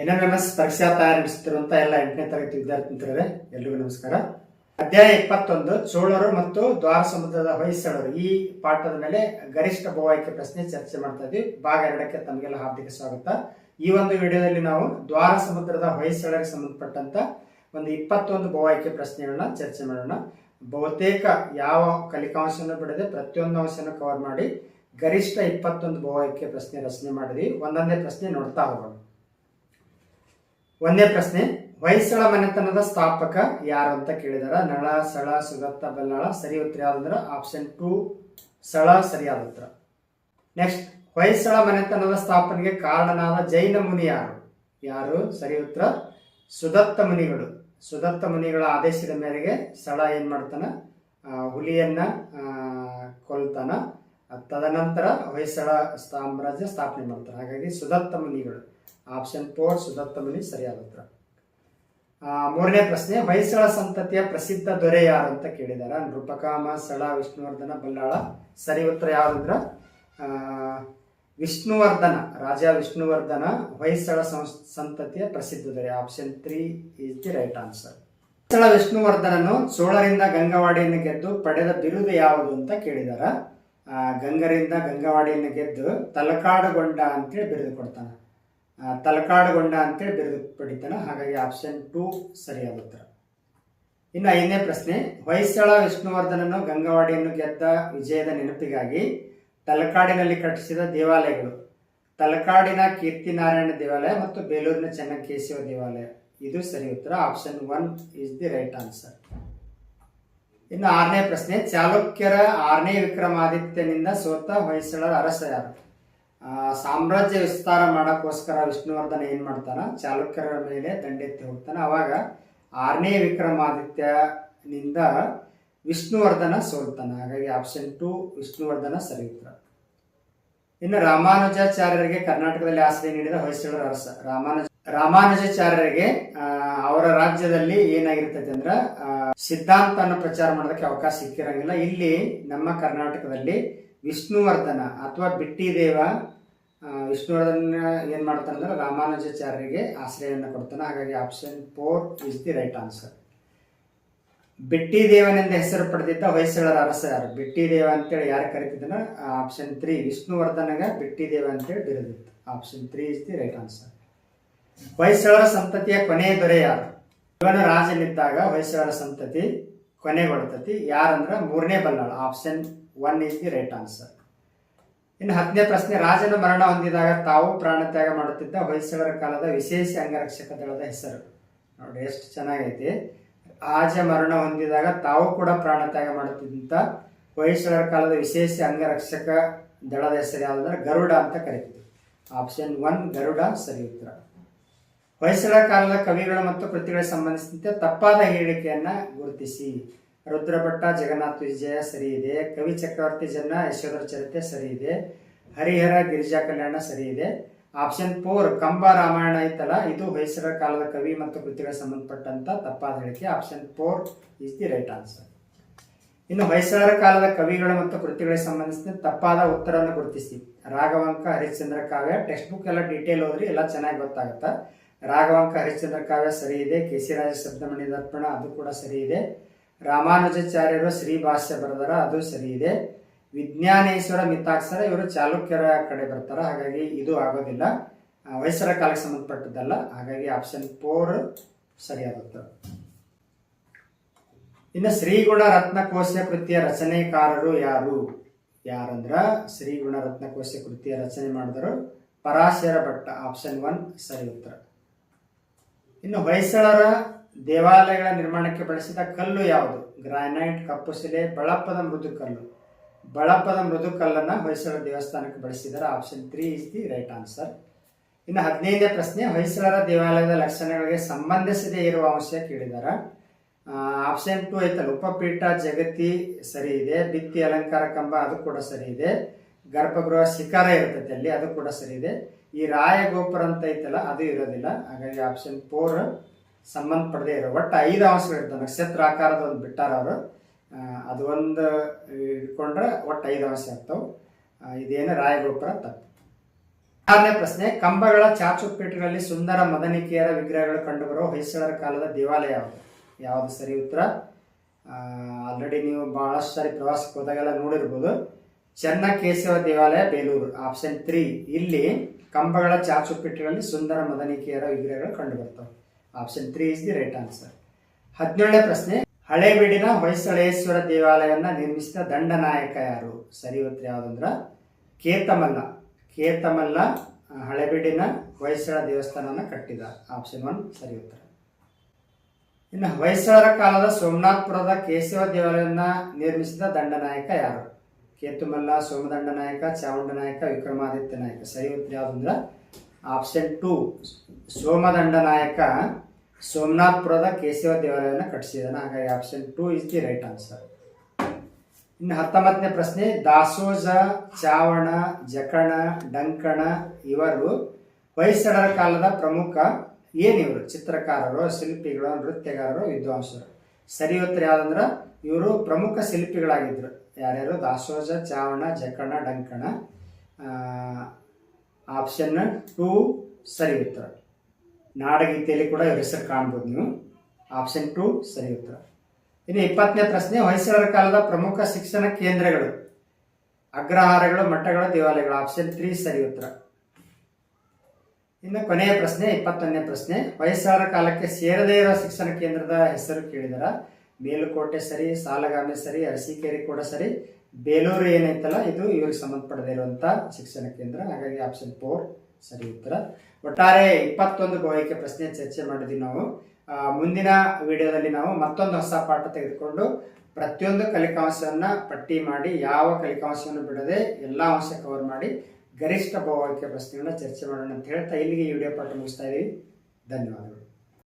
N M M S ಪರೀಕ್ಷಾ ತಯಾರಿಸುತ್ತಿರುವಂತ ಎಲ್ಲ ಎಂಟನೇ ತರಗತಿ ವಿದ್ಯಾರ್ಥಿ ಮಿತ್ರರೇ ಎಲ್ರಿಗೂ ನಮಸ್ಕಾರ. ಅಧ್ಯಾಯ ಇಪ್ಪತ್ತೊಂದು, ಚೋಳರು ಮತ್ತು ದ್ವಾರ ಸಮುದ್ರದ ಹೊಯ್ಸಳರು. ಈ ಪಾಠದ ಮೇಲೆ ಗರಿಷ್ಠ ಬಹುಆಯ್ಕೆ ಪ್ರಶ್ನೆ ಚರ್ಚೆ ಮಾಡ್ತಾ ಇದ್ವಿ. ಭಾಗ ಎರಡಕ್ಕೆ ತಮಗೆಲ್ಲ ಹಾರ್ದಿಕ ಸ್ವಾಗತ. ಈ ಒಂದು ವಿಡಿಯೋದಲ್ಲಿ ನಾವು ದ್ವಾರ ಸಮುದ್ರದ ಹೊಯ್ಸಳರಿಗೆ ಸಂಬಂಧಪಟ್ಟಂತ ಒಂದು ಇಪ್ಪತ್ತೊಂದು ಬಹುಆಯ್ಕೆ ಪ್ರಶ್ನೆಗಳನ್ನ ಚರ್ಚೆ ಮಾಡೋಣ. ಬಹುತೇಕ ಯಾವ ಕಲಿಕಾಂಶವನ್ನು ಬಿಡದೆ ಪ್ರತಿಯೊಂದು ಅಂಶನ ಕವರ್ ಮಾಡಿ ಗರಿಷ್ಠ ಇಪ್ಪತ್ತೊಂದು ಬಹುಆಯ್ಕೆ ಪ್ರಶ್ನೆ ರಚನೆ ಮಾಡಿದ್ವಿ. ಒಂದೊಂದೇ ಪ್ರಶ್ನೆ ನೋಡ್ತಾ ಹೋಗೋಣ. ಒಂದೇ ಪ್ರಶ್ನೆ, ಹೊಯ್ಸಳ ಮನೆತನದ ಸ್ಥಾಪಕ ಯಾರು ಅಂತ ಕೇಳಿದಾರ. ನಳ, ಸಳ, ಸುಗತ್ತ, ಬಲ್ಲಾಳ, ಸರಿ ಉತ್ತರ ಯಾವ್ದಂದ್ರ ಆಪ್ಷನ್ ಟು ಸಳ ಸರಿಯಾದ ಉತ್ತರ. ನೆಕ್ಸ್ಟ್ ಹೊಯ್ಸಳ ಮನೆತನದ ಸ್ಥಾಪನೆಗೆ ಕಾರಣನಾದ ಜೈನ ಮುನಿ ಯಾರು? ಯಾರು? ಸರಿ ಉತ್ತರ, ಸುದತ್ತ ಮುನಿಗಳು. ಸುದತ್ತ ಮುನಿಗಳ ಆದೇಶದ ಮೇರೆಗೆ ಸಳ ಏನ್ ಮಾಡ್ತಾನ? ಹುಲಿಯನ್ನ ಕೊಲ್ತಾನ. ತದನಂತರ ಹೊಯ್ಸಳ ಸಾಮ್ರಾಜ್ಯ ಸ್ಥಾಪನೆ ಮಾಡ್ತಾರೆ. ಹಾಗಾಗಿ ಸುದತ್ತ ಮುನಿಗಳು. ಆಪ್ಷನ್ ಫೋರ್ ಸುದತ್ತ ಮುನಿ ಸರಿಯಾದ ಉತ್ತರ. ಮೂರನೇ ಪ್ರಶ್ನೆ ಹೊಯ್ಸಳ ಸಂತತಿಯ ಪ್ರಸಿದ್ಧ ದೊರೆ ಯಾರು ಅಂತ ಕೇಳಿದಾರ. ನೃಪಕಾಮ ಸಳ ವಿಷ್ಣುವರ್ಧನ ಬಲ್ಲಾಳ. ಸರಿ ಉತ್ತರ ಯಾವ್ದಂದ್ರ ವಿಷ್ಣುವರ್ಧನ ರಾಜ ವಿಷ್ಣುವರ್ಧನ ಹೊಯ್ಸಳ ಸಂತತಿಯ ಪ್ರಸಿದ್ಧ ದೊರೆ. Option three is the right answer Hoysala ವಿಷ್ಣುವರ್ಧನನು ಚೋಳರಿಂದ ಗಂಗವಾಡಿಯನ್ನು ಗೆದ್ದು ಪಡೆದ ಬಿರುದು ಯಾವುದು ಅಂತ ಕೇಳಿದಾರ. ಆ, ಗಂಗರಿಂದ ಗಂಗವಾಡಿಯನ್ನು ಗೆದ್ದು ತಲಕಾಡುಗೊಂಡ ಅಂತೇಳಿ ಬಿರುದು ಕೊಡ್ತಾನೆ. ತಲಕಾಡುಗೊಂಡ ಅಂತೇಳಿ ಬಿರುದು ಪಡಿತಾನೆ ಹಾಗಾಗಿ ಆಪ್ಷನ್ ಟೂ ಸರಿಯಾದ ಉತ್ತರ ಇನ್ನು ಐದನೇ ಪ್ರಶ್ನೆ, ಹೊಯ್ಸಳ ವಿಷ್ಣುವರ್ಧನನು ಗಂಗವಾಡಿಯನ್ನು ಗೆದ್ದ ವಿಜಯದ ನೆನಪಿಗಾಗಿ ತಲಕಾಡಿನಲ್ಲಿ ಕಟ್ಟಿಸಿದ ದೇವಾಲಯಗಳು. ತಲಕಾಡಿನ ಕೀರ್ತಿನಾರಾಯಣ ದೇವಾಲಯ ಮತ್ತು ಬೇಲೂರಿನ ಚೆನ್ನಕೇಶವ ದೇವಾಲಯ. ಇದು ಸರಿ ಉತ್ತರ. Option one is the right answer ಇನ್ನು ಆರನೇ ಪ್ರಶ್ನೆ, ಚಾಲುಕ್ಯರ ಆರನೇ ವಿಕ್ರಮಾದಿತ್ಯನಿಂದ ಸೋತ ಹೊಯ್ಸಳರ ಅರಸ ಯಾರು? ಸಾಮ್ರಾಜ್ಯ ವಿಸ್ತಾರ ಮಾಡಕ್ಕೋಸ್ಕರ ವಿಷ್ಣುವರ್ಧನ ಏನ್ ಮಾಡ್ತಾನ? ಚಾಲುಕ್ಯರ ಮೇಲೆ ದಂಡೆತ್ತಿ ಹೋಗ್ತಾನೆ. ಅವಾಗ ಆರನೇ ವಿಕ್ರಮಾದಿತ್ಯನಿಂದ ವಿಷ್ಣುವರ್ಧನ ಸೋಲ್ತಾನ. ಹಾಗಾಗಿ ಆಪ್ಷನ್ ಟು ವಿಷ್ಣುವರ್ಧನ ಸರಿ ಉತ್ತರ ಇನ್ನು ರಾಮಾನುಜಾಚಾರ್ಯರಿಗೆ ಕರ್ನಾಟಕದಲ್ಲಿ ಆಶ್ರಯ ನೀಡಿದ ಹೊಯ್ಸಳರ ಅರಸ. ರಾಮಾನುಜ, ರಾಮಾನುಜಾಚಾರ್ಯರಿಗೆ ಅವರ ರಾಜ್ಯದಲ್ಲಿ ಏನಾಗಿರ್ತೈತೆ ಅಂದ್ರ ಸಿದ್ಧಾಂತವನ್ನು ಪ್ರಚಾರ ಮಾಡೋದಕ್ಕೆ ಅವಕಾಶ ಸಿಕ್ಕಿರಂಗಿಲ್ಲ. ಇಲ್ಲಿ ನಮ್ಮ ಕರ್ನಾಟಕದಲ್ಲಿ ವಿಷ್ಣುವರ್ಧನ ಅಥವಾ ಬಿಟ್ಟಿದೇವ ವಿಷ್ಣುವರ್ಧನ ಏನು ಮಾಡ್ತಾನಂದ್ರೆ ರಾಮಾನುಜಾಚಾರ್ಯರಿಗೆ ಆಶ್ರಯವನ್ನು ಕೊಡ್ತಾನೆ. ಹಾಗಾಗಿ option four is the right answer ಬಿಟ್ಟಿದೇವನೆಂದ ಹೆಸರು ಪಡೆದಿದ್ದ ಹೊಯ್ಸಳರ ಅರಸ ಯಾರು? ಬಿಟ್ಟಿದೇವ ಅಂತೇಳಿ ಯಾರು ಕರಿತಿದ್ದಾನ ಆಪ್ಷನ್ ತ್ರೀ ವಿಷ್ಣುವರ್ಧನಗ ಬಿಟ್ಟಿದೇವ ಅಂತೇಳಿ ಬಿರುದಿತ್ತು. Option three is the right answer ಹೊಯ್ಸಳರ ಸಂತತಿಯ ಕೊನೆಯ ದೊರೆ ಯಾರು? ಇವನು ರಾಜನಿದ್ದಾಗ ಹೊಯ್ಸಳರ ಸಂತತಿ ಕೊನೆಗೊಳ್ತತಿ ಯಾರಂದ್ರೆ ಮೂರನೇ Ballala option one is the right answer ಇನ್ನು ಹತ್ತನೇ ಪ್ರಶ್ನೆ, ರಾಜನ ಮರಣ ಹೊಂದಿದಾಗ ತಾವು ಪ್ರಾಣತ್ಯಾಗ ಮಾಡುತ್ತಿದ್ದ ಹೊಯ್ಸಳರ ಕಾಲದ ವಿಶೇಷ ಅಂಗರಕ್ಷಕ ದಳದ ಹೆಸರು. ನೋಡಿ ಎಷ್ಟು ಚೆನ್ನಾಗೈತಿ. ರಾಜ ಮರಣ ಹೊಂದಿದಾಗ ತಾವು ಕೂಡ ಪ್ರಾಣತ್ಯಾಗ ಮಾಡುತ್ತಿದ್ದಂಥ ಹೊಯ್ಸಳರ ಕಾಲದ ವಿಶೇಷ ಅಂಗರಕ್ಷಕ ದಳದ ಹೆಸರು ಯಾವುದಂದ್ರೆ ಗರುಡ ಅಂತ ಕರೀತಿದ್ರು ಆಪ್ಷನ್ ಒನ್ ಗರುಡ ಸರಿ ಉತ್ತರ. ಹೊಯ್ಸಳ ಕಾಲದ ಕವಿಗಳು ಮತ್ತು ಕೃತಿಗಳಿಗೆ ಸಂಬಂಧಿಸಿದಂತೆ ತಪ್ಪಾದ ಹೇಳಿಕೆಯನ್ನ ಗುರುತಿಸಿ. ರುದ್ರಭಟ್ಟ, ಜಗನ್ನಾಥ ವಿಜಯ ಸರಿ ಇದೆ. ಕವಿ ಚಕ್ರವರ್ತಿ ಜನ ಯಶೋಧರ ಚರಿತ್ರೆ ಸರಿ ಇದೆ. ಹರಿಹರ, ಗಿರಿಜಾ ಕಲ್ಯಾಣ ಸರಿ ಇದೆ. ಆಪ್ಷನ್ ಫೋರ್, ಕಂಬ ರಾಮಾಯಣ ಐತಲ್ಲ, ಇದು ಹೊಯ್ಸಳ ಕಾಲದ ಕವಿ ಮತ್ತು ಕೃತಿಗಳಿಗೆ ಸಂಬಂಧಪಟ್ಟಂತ ತಪ್ಪಾದ ಹೇಳಿಕೆ. Option four is the right answer. ಇನ್ನು ಹೊಯ್ಸಳರ ಕಾಲದ ಕವಿಗಳು ಮತ್ತು ಕೃತಿಗಳಿಗೆ ಸಂಬಂಧಿಸಿದಂತೆ ತಪ್ಪಾದ ಉತ್ತರವನ್ನು ಗುರುತಿಸಿ. ರಾಘವಂಕ, ಹರಿಶ್ಚಂದ್ರ ಕಾವ್ಯ, ಟೆಕ್ಸ್ಟ್ ಬುಕ್ ಎಲ್ಲ ಡೀಟೇಲ್ ಓದ್ರಿ, ಎಲ್ಲ ಚೆನ್ನಾಗಿ ಗೊತ್ತಾಗುತ್ತಾ? ರಾಘವಂಕ ಹರಿಶ್ಚಂದ್ರ ಕಾವ್ಯ ಸರಿ ಇದೆ ಕೇಸಿರಾಜ ಶಬ್ದಮಣಿ ದರ್ಪಣ ಅದು ಕೂಡ ಸರಿ ಇದೆ. ರಾಮಾನುಜಾಚಾರ್ಯರು ಶ್ರೀ ಭಾಷ್ಯ ಬರೆದರ ಅದು ಸರಿ ಇದೆ. ವಿಜ್ಞಾನೇಶ್ವರ ಮಿತಾಕ್ಷರ, ಇವರು ಚಾಲುಕ್ಯರ ಕಡೆ ಬರ್ತಾರೆ, ಹಾಗಾಗಿ ಇದು ಆಗೋದಿಲ್ಲ. ವಯಸ್ಸರ ಕಾಲಕ್ಕೆ ಸಂಬಂಧಪಟ್ಟದ್ದಲ್ಲ, ಹಾಗಾಗಿ ಆಪ್ಷನ್ ಫೋರ್ ಸರಿಯಾದ ಉತ್ತರ ಇನ್ನು ಶ್ರೀಗುಣ ರತ್ನಕೋಶ ಕೃತಿಯ ರಚನೆಕಾರರು ಯಾರು? ಯಾರಂದ್ರ? ಶ್ರೀಗುಣ ರತ್ನಕೋಶ ಕೃತಿಯ ರಚನೆ ಮಾಡಿದರು ಪರಾಶರ ಭಟ್ಟ ಆಪ್ಷನ್ ಒನ್ ಸರಿ ಉತ್ತರ. ಇನ್ನು ಹೊಯ್ಸಳರ ದೇವಾಲಯಗಳ ನಿರ್ಮಾಣಕ್ಕೆ ಬಳಸಿದ ಕಲ್ಲು ಯಾವುದು? ಗ್ರಾನೈಟ್, ಕಪ್ಪು ಶಿಲೆ ಬಳಪದ ಮೃದು ಕಲ್ಲು. ಬಳಪದ ಮೃದು ಕಲ್ಲನ್ನು ಹೊಯ್ಸಳ ದೇವಸ್ಥಾನಕ್ಕೆ ಬಳಸಿದ್ದಾರೆ option three is the right answer ಇನ್ನು ಹದಿನೈದನೇ ಪ್ರಶ್ನೆ, ಹೊಯ್ಸಳರ ದೇವಾಲಯದ ಲಕ್ಷಣಗಳಿಗೆ ಸಂಬಂಧಿಸದೇ ಇರುವ ಅಂಶ ಕೇಳಿದಾರ. ಆಪ್ಷನ್ ಟು ಐತಲ್ಲ, ಉಪಪೀಠ, ಜಗತಿ ಸರಿ ಇದೆ ಭಿತ್ತಿ ಅಲಂಕಾರ ಕಂಬ ಅದು ಕೂಡ ಸರಿ ಇದೆ. ಗರ್ಭಗೃಹ ಶಿಖರ ಇರ್ತೈತೆ ಅಲ್ಲಿ, ಅದು ಕೂಡ ಸರಿ ಇದೆ. ಈ ರಾಯ ಗೋಪುರ ಅಂತ ಐತಲ್ಲ, ಅದು ಇರೋದಿಲ್ಲ. ಹಾಗಾಗಿ ಆಪ್ಷನ್ ಫೋರ್ ಸಂಬಂಧಪಡದೆ ಇರೋ, ಒಟ್ಟು ಐದು ಅಂಶಗಳು ಇರ್ತವೆ ನಕ್ಷತ್ರ ಆಕಾರದ ಒಂದು ಬಿಟ್ಟಾರ ಅವರು. ಅದು ಒಂದು ಇಟ್ಕೊಂಡ್ರೆ ಒಟ್ಟು ಐದು ಅಂಶ ಆಗ್ತವೆ. ಇದೇನು ರಾಯಗೋಪುರ ತಪ್ಪು. ಆರನೇ ಪ್ರಶ್ನೆ, ಕಂಬಗಳ ಚಾಚುಪೇಟುಗಳಲ್ಲಿ ಸುಂದರ ಮದನಿಕೆಯರ ವಿಗ್ರಹಗಳು ಕಂಡುಬರುವ ಹೊಯ್ಸಳರ ಕಾಲದ ದೇವಾಲಯ ಯಾವುದು? ಯಾವುದು ಸರಿ ಉತ್ತರ? ಆಲ್ರೆಡಿ ನೀವು ಬಹಳಷ್ಟು ಸಾರಿ ಪ್ರವಾಸಕ್ಕೆ ಹೋದಾಗೆಲ್ಲ ನೋಡಿರ್ಬೋದು. ಚೆನ್ನಕೇಶವ ದೇವಾಲಯ, ಬೇಲೂರು. ಆಪ್ಷನ್ ತ್ರೀ ಇಲ್ಲಿ ಕಂಬಗಳ ಚಾಚುಪೆಟ್ಟಿಗಳಲ್ಲಿ ಸುಂದರ ಮದನಿಕೆಯರ ವಿಗ್ರಹಗಳು ಕಂಡುಬರ್ತವೆ. Option three is the right answer ಹದಿನೇಳನೇ ಪ್ರಶ್ನೆ, ಹಳೇಬೀಡಿನ ಹೊಯ್ಸಳೇಶ್ವರ ದೇವಾಲಯವನ್ನ ನಿರ್ಮಿಸಿದ ದಂಡನಾಯಕ ಯಾರು? ಸರಿ ಉತ್ತರ ಯಾವುದಂದ್ರ, ಕೇತಮಲ್ಲ. ಕೇತಮಲ್ಲ ಹಳೇಬೀಡಿನ ಹೊಯ್ಸಳ ದೇವಸ್ಥಾನವನ್ನು ಕಟ್ಟಿದ. ಆಪ್ಷನ್ ಒನ್ ಸರಿ ಉತ್ತರ. ಇನ್ನು ಹೊಯ್ಸಳರ ಕಾಲದ ಸೋಮನಾಥ್ಪುರದ ಕೇಶವ ದೇವಾಲಯವನ್ನ ನಿರ್ಮಿಸಿದ ದಂಡನಾಯಕ ಯಾರು? ಕೇತುಮಲ್ಲ ಸೋಮದಂಡ ನಾಯಕ ಚಾವುಂಡ ನಾಯಕ, ವಿಕ್ರಮಾದಿತ್ಯ ನಾಯಕ. ಸರಿ ಉತ್ತರ ಯಾವುದಂದ್ರ ಆಪ್ಷನ್ ಟು ಸೋಮದಂಡ ನಾಯಕ, ಸೋಮನಾಥ್ಪುರದ ಕೇಶವ ದೇವಾಲಯವನ್ನು ಕಟ್ಟಿಸಿದನ ಹಾಗಾಗಿ option two is the right answer ಇನ್ನು ಹತ್ತೊಂಬತ್ತನೇ ಪ್ರಶ್ನೆ, ದಾಸೋಜ, ಚಾವಣ, ಜಕಣ, ಡಂಕಣ ಇವರು ಹೊಯ್ಸಳರ ಕಾಲದ ಪ್ರಮುಖ ಏನಿವರು ಚಿತ್ರಕಾರರು, ಶಿಲ್ಪಿಗಳು, ನೃತ್ಯಗಾರರು, ವಿದ್ವಾಂಸರು. ಸರಿ ಉತ್ತರ ಯಾವುದಂದ್ರೆ? ಇವರು ಪ್ರಮುಖ ಶಿಲ್ಪಿಗಳಾಗಿದ್ರು. ಯಾರ್ಯಾರು? ದಾಸೋಜ, ಚಾವಣ ಜಕಣ ಡಂಕಣ. ಆಪ್ಷನ್ ಟೂ ಸರಿ ಉತ್ತರ ನಾಡಗೀತೆಯಲ್ಲಿ ಕೂಡ ಇವ್ರ ಹೆಸರು ಕಾಣ್ಬೋದು ನೀವು. ಆಪ್ಷನ್ ಟು ಸರಿ ಉತ್ತರ ಇನ್ನು ಇಪ್ಪತ್ತನೇ ಪ್ರಶ್ನೆ, ಹೊಯ್ಸಳರ ಕಾಲದ ಪ್ರಮುಖ ಶಿಕ್ಷಣ ಕೇಂದ್ರಗಳು. ಅಗ್ರಹಾರಗಳು, ಮಠಗಳು, ದೇವಾಲಯಗಳು. ಆಪ್ಷನ್ ತ್ರೀ ಸರಿ ಉತ್ತರ ಇನ್ನು ಕೊನೆಯ ಪ್ರಶ್ನೆ, ಇಪ್ಪತ್ತೊಂದನೇ ಪ್ರಶ್ನೆ, ಹೊಯ್ಸಳರ ಕಾಲಕ್ಕೆ ಸೇರದೇ ಇರೋ ಶಿಕ್ಷಣ ಕೇಂದ್ರದ ಹೆಸರು ಕೇಳಿದರ. ಮೇಲುಕೋಟೆ ಸರಿ, ಸಾಲಗಾಮಿ ಸರಿ, ಅರಸೀಕೆರೆ ಕೂಡ ಸರಿ, ಬೇಲೂರು ಏನೈತಲ್ಲ ಇದು ಇವ್ರಿಗೆ ಸಂಬಂಧಪಡದೇ ಇರುವಂತ ಶಿಕ್ಷಣ ಕೇಂದ್ರ, ಹಾಗಾಗಿ ಆಪ್ಷನ್ ಫೋರ್ ಸರಿ ಉತ್ತರ. ಒಟ್ಟಾರೆ ಇಪ್ಪತ್ತೊಂದು ಗೋಯಕ್ಕೆ ಪ್ರಶ್ನೆ ಚರ್ಚೆ ಮಾಡಿದ್ವಿ ನಾವು. ಮುಂದಿನ ವಿಡಿಯೋದಲ್ಲಿ ನಾವು ಮತ್ತೊಂದು ಹೊಸ ಪಾಠ ತೆಗೆದುಕೊಂಡು ಪ್ರತಿಯೊಂದು ಕಲಿಕಾಂಶವನ್ನ ಪಟ್ಟಿ ಮಾಡಿ, ಯಾವ ಕಲಿಕಾಂಶವನ್ನು ಬಿಡದೆ ಎಲ್ಲ ಅಂಶ ಕವರ್ ಮಾಡಿ ಗರಿಷ್ಠ ಬಹುವಾಕ್ಯ ಪ್ರಶ್ನೆಗಳನ್ನ ಚರ್ಚೆ ಮಾಡೋಣ ಅಂತ ಹೇಳ್ತಾ ಇಲ್ಲಿಗೆ ಈ ವಿಡಿಯೋ ಪಾಠ ಮುಗಿಸ್ತಾ ಇದ್ದೀವಿ ಧನ್ಯವಾದಗಳು.